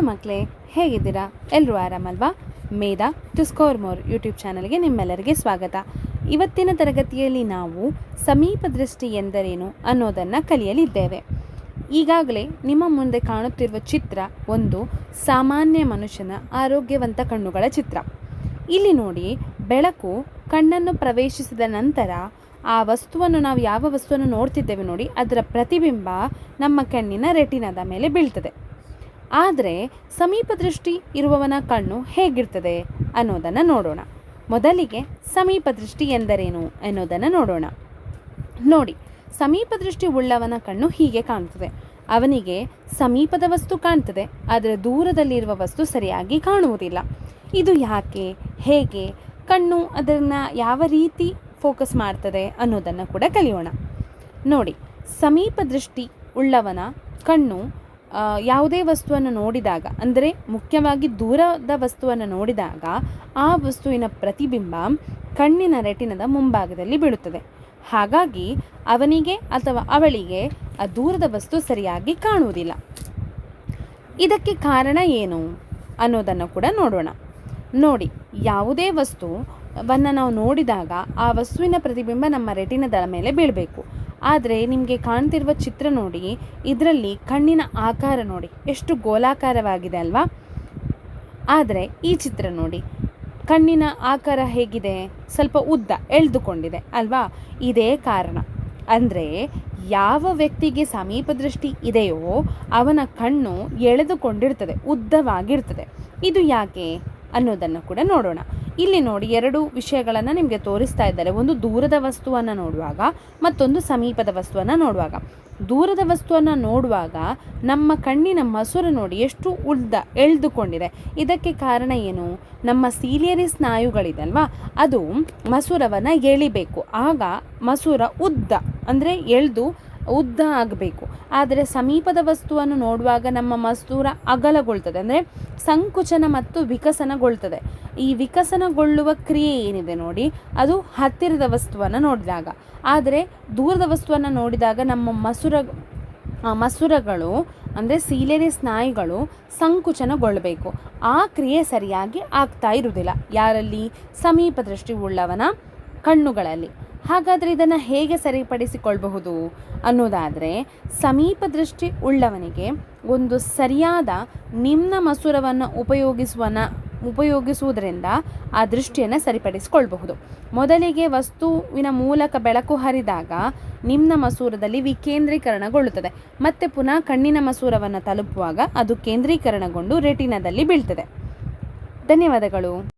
Hello ಮಕ್ಕಳೇ, ಹೇಗಿದ್ದೀರಾ? ಎಲ್ಲರೂ ಆರಾಮಲ್ವಾ? Medha to score more YouTube ಚಾನಲ್ಗೆ ನಿಮ್ಮೆಲ್ಲರಿಗೆ ಸ್ವಾಗತ. ಇವತ್ತಿನ ತರಗತಿಯಲ್ಲಿ ನಾವು ಸಮೀಪ ದೃಷ್ಟಿ ಎಂದರೇನು ಅನ್ನೋದನ್ನು ಕಲಿಯಲಿದ್ದೇವೆ. ಈಗಾಗಲೇ ನಿಮ್ಮ ಮುಂದೆ ಕಾಣುತ್ತಿರುವ ಚಿತ್ರ ಒಂದು ಸಾಮಾನ್ಯ ಮನುಷ್ಯನ ಆರೋಗ್ಯವಂತ ಕಣ್ಣುಗಳ ಚಿತ್ರ. ಇಲ್ಲಿ ನೋಡಿ, ಬೆಳಕು ಕಣ್ಣನ್ನು ಪ್ರವೇಶಿಸಿದ ನಂತರ ಆ ವಸ್ತುವನ್ನು ನಾವು ಯಾವ ವಸ್ತುವನ್ನು ನೋಡ್ತಿದ್ದೇವೆ ನೋಡಿ, ಅದರ ಪ್ರತಿಬಿಂಬ ನಮ್ಮ ಕಣ್ಣಿನ ರೆಟಿನದ ಮೇಲೆ ಬೀಳ್ತದೆ. ಆದರೆ ಸಮೀಪ ದೃಷ್ಟಿ ಇರುವವನ ಕಣ್ಣು ಹೇಗಿರ್ತದೆ ಅನ್ನೋದನ್ನು ನೋಡೋಣ. ಮೊದಲಿಗೆ ಸಮೀಪ ದೃಷ್ಟಿ ಎಂದರೇನು ಅನ್ನೋದನ್ನು ನೋಡೋಣ. ನೋಡಿ ಸಮೀಪ ದೃಷ್ಟಿ ಉಳ್ಳವನ ಕಣ್ಣು ಹೀಗೆ ಕಾಣ್ತದೆ. ಅವನಿಗೆ ಸಮೀಪದ ವಸ್ತು ಕಾಣ್ತದೆ, ಆದರೆ ದೂರದಲ್ಲಿರುವ ವಸ್ತು ಸರಿಯಾಗಿ ಕಾಣುವುದಿಲ್ಲ. ಇದು ಯಾಕೆ, ಹೇಗೆ, ಕಣ್ಣು ಅದನ್ನು ಯಾವ ರೀತಿ ಫೋಕಸ್ ಮಾಡ್ತದೆ ಅನ್ನೋದನ್ನು ಕೂಡ ಕಲಿಯೋಣ. ನೋಡಿ ಸಮೀಪ ದೃಷ್ಟಿ ಉಳ್ಳವನ ಕಣ್ಣು ಯಾವುದೇ ವಸ್ತುವನ್ನು ನೋಡಿದಾಗ, ಅಂದರೆ ಮುಖ್ಯವಾಗಿ ದೂರದ ವಸ್ತುವನ್ನು ನೋಡಿದಾಗ, ಆ ವಸ್ತುವಿನ ಪ್ರತಿಬಿಂಬ ಕಣ್ಣಿನ ರೆಟಿನದ ಮುಂಭಾಗದಲ್ಲಿ ಬೀಳುತ್ತದೆ. ಹಾಗಾಗಿ ಅವನಿಗೆ ಅಥವಾ ಅವಳಿಗೆ ಆ ದೂರದ ವಸ್ತು ಸರಿಯಾಗಿ ಕಾಣುವುದಿಲ್ಲ. ಇದಕ್ಕೆ ಕಾರಣ ಏನು ಅನ್ನೋದನ್ನು ಕೂಡ ನೋಡೋಣ. ನೋಡಿ, ಯಾವುದೇ ವಸ್ತುವನ್ನು ನಾವು ನೋಡಿದಾಗ ಆ ವಸ್ತುವಿನ ಪ್ರತಿಬಿಂಬ ನಮ್ಮ ರೆಟಿನದ ಮೇಲೆ ಬೀಳಬೇಕು. ಆದರೆ ನಿಮಗೆ ಕಾಣ್ತಿರುವ ಚಿತ್ರ ನೋಡಿ, ಇದರಲ್ಲಿ ಕಣ್ಣಿನ ಆಕಾರ ನೋಡಿ, ಎಷ್ಟು ಗೋಲಾಕಾರವಾಗಿದೆ ಅಲ್ವಾ? ಆದರೆ ಈ ಚಿತ್ರ ನೋಡಿ, ಕಣ್ಣಿನ ಆಕಾರ ಹೇಗಿದೆ? ಸ್ವಲ್ಪ ಉದ್ದ, ಎಳೆದುಕೊಂಡಿದೆ ಅಲ್ವಾ? ಇದೇ ಕಾರಣ. ಅಂದರೆ ಯಾವ ವ್ಯಕ್ತಿಗೆ ಸಮೀಪ ದೃಷ್ಟಿ ಇದೆಯೋ ಅವನ ಕಣ್ಣು ಎಳೆದುಕೊಂಡಿರ್ತದೆ, ಉದ್ದವಾಗಿರ್ತದೆ. ಇದು ಯಾಕೆ ಅನ್ನೋದನ್ನು ಕೂಡ ನೋಡೋಣ. ಇಲ್ಲಿ ನೋಡಿ ಎರಡು ವಿಷಯಗಳನ್ನು ನಿಮಗೆ ತೋರಿಸ್ತಾ ಇದ್ದಾರೆ. ಒಂದು ದೂರದ ವಸ್ತುವನ್ನು ನೋಡುವಾಗ ಮತ್ತೊಂದು ಸಮೀಪದ ವಸ್ತುವನ್ನು ನೋಡುವಾಗ. ದೂರದ ವಸ್ತುವನ್ನು ನೋಡುವಾಗ ನಮ್ಮ ಕಣ್ಣಿನ ಮಸೂರು ನೋಡಿ ಎಷ್ಟು ಉದ್ದ ಎಳೆದುಕೊಂಡಿದೆ. ಇದಕ್ಕೆ ಕಾರಣ ಏನು? ನಮ್ಮ ಸೀಲಿಯರಿ ಸ್ನಾಯುಗಳಿದಲ್ವಾ? ಅದು ಮಸೂರವನ್ನು ಎಳಿಬೇಕು. ಆಗ ಮಸೂರ ಉದ್ದ, ಅಂದರೆ ಎಳೆದು ಉದ್ದ ಆಗಬೇಕು. ಆದರೆ ಸಮೀಪದ ವಸ್ತುವನ್ನು ನೋಡುವಾಗ ನಮ್ಮ ಮಸೂರ ಅಗಲಗೊಳ್ತದೆ. ಅಂದರೆ ಸಂಕುಚನ ಮತ್ತು ವಿಕಸನಗೊಳ್ತದೆ. ಈ ವಿಕಸನಗೊಳ್ಳುವ ಕ್ರಿಯೆ ಏನಿದೆ ನೋಡಿ, ಅದು ಹತ್ತಿರದ ವಸ್ತುವನ್ನು ನೋಡಿದಾಗ. ಆದರೆ ದೂರದ ವಸ್ತುವನ್ನು ನೋಡಿದಾಗ ನಮ್ಮ ಮಸೂರ ಮಸೂರಗಳು, ಅಂದರೆ ಸೀಲೆರೆ ಸ್ನಾಯುಗಳು ಸಂಕುಚನಗೊಳ್ಳಬೇಕು ಆ ಕ್ರಿಯೆ ಸರಿಯಾಗಿ ಆಗ್ತಾ ಇರುವುದಿಲ್ಲ. ಯಾರಲ್ಲಿ? ಸಮೀಪ ದೃಷ್ಟಿ ಉಳ್ಳವನ ಕಣ್ಣುಗಳಲ್ಲಿ. ಹಾಗಾದರೆ ಇದನ್ನು ಹೇಗೆ ಸರಿಪಡಿಸಿಕೊಳ್ಳಬಹುದು ಅನ್ನೋದಾದರೆ, ಸಮೀಪ ದೃಷ್ಟಿ ಉಳ್ಳವನಿಗೆ ಒಂದು ಸರಿಯಾದ ನಿಮ್ನ ಮಸೂರವನ್ನು ಉಪಯೋಗಿಸುವನ, ಉಪಯೋಗಿಸುವುದರಿಂದ ಆ ದೃಷ್ಟಿಯನ್ನು ಸರಿಪಡಿಸಿಕೊಳ್ಬಹುದು. ಮೊದಲಿಗೆ ವಸ್ತುವಿನ ಮೂಲಕ ಬೆಳಕು ಹರಿದಾಗ ನಿಮ್ನ ಮಸೂರದಲ್ಲಿ ವಿಕೇಂದ್ರೀಕರಣಗೊಳ್ಳುತ್ತದೆ. ಮತ್ತೆ ಪುನಃ ಕಣ್ಣಿನ ಮಸೂರವನ್ನು ತಲುಪುವಾಗ ಅದು ಕೇಂದ್ರೀಕರಣಗೊಂಡು ರೆಟಿನದಲ್ಲಿ ಬೀಳ್ತದೆ. ಧನ್ಯವಾದಗಳು.